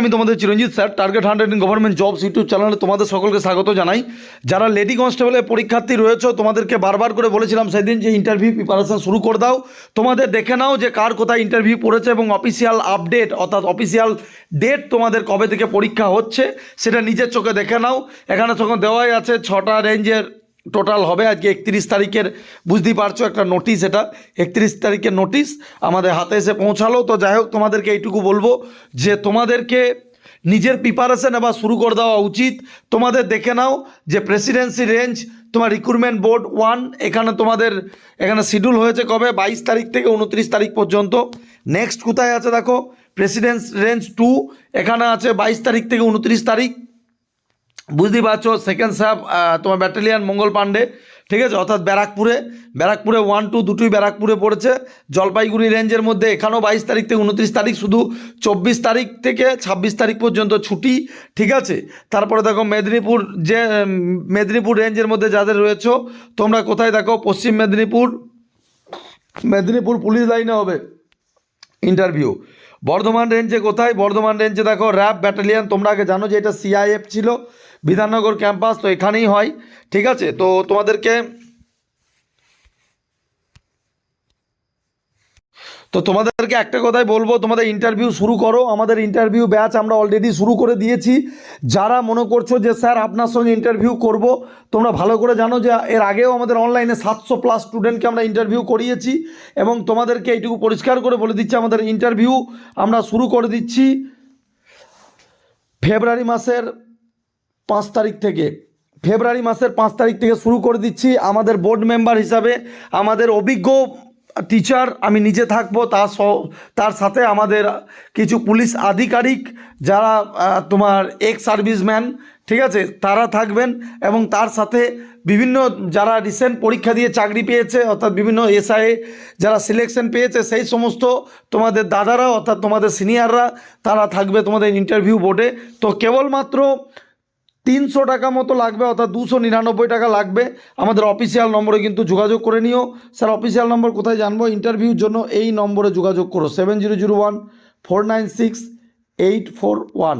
আমি তোমাদের Chiranjit sir target hundred in government jobs YouTube চ্যানেলে তোমাদের সকলকে স্বাগত জানাই। যারা লেডি কনস্টেবলের পরীক্ষার্থী রয়েছে, তোমাদেরকে বারবার করে বলেছিলাম সেদিন যে ইন্টারভিউ প্রিপারেশন শুরু করে দাও। তোমাদের দেখে নাও যে কার কোথায় ইন্টারভিউ পড়েছে এবং অফিসিয়াল আপডেট অর্থাৎ অফিসিয়াল ডেট তোমাদের কবে থেকে পরীক্ষা হচ্ছে, সেটা নিজের চোখে দেখে নাও। এখানে তখন দেওয়াই আছে ছটা রেঞ্জের টোটাল হবে আজকে একত্রিশ তারিখের, বুঝতেই পারছ একটা নোটিশ এটা, একত্রিশ তারিখের নোটিশ আমাদের হাতে এসে পৌঁছালো। তো যাই হোক, তোমাদেরকে এইটুকু বলব যে তোমাদেরকে নিজের প্রিপারেশন এবার শুরু করে দেওয়া উচিত। তোমাদের দেখে নাও যে প্রেসিডেন্সি রেঞ্জ তোমার রিক্রুটমেন্ট বোর্ড ওয়ান এখানে তোমাদের, এখানে শিডিউল হয়েছে কবে? বাইশ তারিখ থেকে উনত্রিশ তারিখ পর্যন্ত। নেক্সট কোথায় আছে দেখো? প্রেসিডেন্স রেঞ্জ টু এখানে আছে বাইশ তারিখ থেকে উনত্রিশ তারিখ। বুঝতেই পারছ সেকেন্ড সাব তোমার ব্যাটালিয়ান মঙ্গল পাণ্ডে, ঠিক আছে? অর্থাৎ ব্যারাকপুরে। ব্যারাকপুরে ওয়ান টু দুটোই ব্যারাকপুরে পড়েছে। জলপাইগুড়ি রেঞ্জের মধ্যে এখানেও বাইশ তারিখ থেকে উনত্রিশ তারিখ, শুধু চব্বিশ তারিখ থেকে ছাব্বিশ তারিখ পর্যন্ত ছুটি, ঠিক আছে? তারপরে দেখো মেদিনীপুর যে মেদিনীপুর রেঞ্জের মধ্যে যাদের রয়েছে, তোমরা কোথায় দেখো? পশ্চিম মেদিনীপুর। মেদিনীপুর পুলিশ লাইনে হবে। ইন্টারভিউ। বর্ধমান রেঞ্জে কোথায়? বর্ধমান রেঞ্জে দেখো, র্যাব ব্যাটালিয়ান, তোমরা আগে জানো যে এটা সিআইএফ ছিল, বিধাননগর ক্যাম্পাস, তো এখানেই হয়, ঠিক আছে? তো তোমাদেরকে তো তোমাদেরকে একটা কথাই বলব, তোমাদের ইন্টারভিউ শুরু করো। আমাদের ইন্টারভিউ ব্যাচ আমরা অলরেডি শুরু করে দিয়েছি। যারা মনে করছ যে, স্যার, আপনার সঙ্গে ইন্টারভিউ করব, তোমরা ভালো করে জানো যে, এর আগেও আমাদের অনলাইনে সাতশো প্লাস স্টুডেন্টকে আমরা ইন্টারভিউ করিয়েছি এবং তোমাদেরকে এইটুকু পরিষ্কার করে বলে দিচ্ছি, আমাদের ইন্টারভিউ আমরা শুরু করে দিচ্ছি ফেব্রুয়ারি মাসের পাঁচ তারিখ থেকে। ফেব্রুয়ারি মাসের পাঁচ তারিখ থেকে শুরু করে দিচ্ছি। আমাদের বোর্ড মেম্বার হিসাবে আমাদের অভিজ্ঞ টিচার আমি নিজে থাকব তার তার সাথে আমাদের কিছু পুলিশ আধিকারিক যারা তোমার এক্স সার্ভিসম্যান ঠিক আছে, তারা থাকবেন এবং তার সাথে বিভিন্ন যারা রিসেন্ট পরীক্ষা দিয়ে চাকরি পেয়েছে, অর্থাৎ বিভিন্ন এসআই যারা সিলেকশন পেয়েছে, সেই সমস্ত তোমাদের দাদারা, অর্থাৎ তোমাদের সিনিয়ররা তারা থাকবে তোমাদের ইন্টারভিউ বোর্ডে তো কেবলমাত্র তিনশো টাকা মতো লাগবে, অর্থাৎ দুশো নিরানব্বই টাকা লাগবে। আমাদের অফিসিয়াল নম্বরে কিন্তু যোগাযোগ করে নিও। স্যার অফিসিয়াল নম্বর কোথায় জানব? ইন্টারভিউর জন্য এই নম্বরে যোগাযোগ করো। Seven zero zero one four nine six eight four one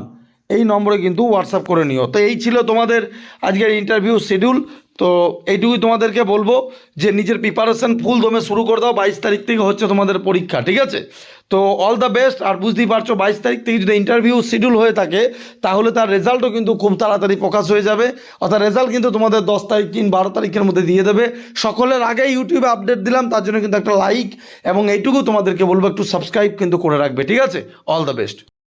এই নম্বরে কিন্তু হোয়াটসঅ্যাপ করে নিও। তো এই ছিল তোমাদের আজকের ইন্টারভিউ শিডিউল তো এইটুকুই তোমাদেরকে বলব যে নিজের প্রিপারেশন ফুল দমে শুরু করে দাও, বাইশ তারিখ থেকে হচ্ছে তোমাদের পরীক্ষা, ঠিক আছে? তো অল দ্য বেস্ট আর বুঝতেই পারছ বাইশ তারিখ থেকে যদি ইন্টারভিউ শিডিউল হয়ে থাকে, তাহলে তার রেজাল্টও কিন্তু খুব তাড়াতাড়ি প্রকাশ হয়ে যাবে। অর্থাৎ রেজাল্ট কিন্তু তোমাদের দশ তারিখ কিন বারো তারিখের মধ্যে দিয়ে দেবে। সকলের আগে ইউটিউবে আপডেট দিলাম, তার জন্য কিন্তু একটা লাইক এবং এইটুকু তোমাদেরকে বলব একটু সাবস্ক্রাইব কিন্তু করে রাখবে, ঠিক আছে? All the best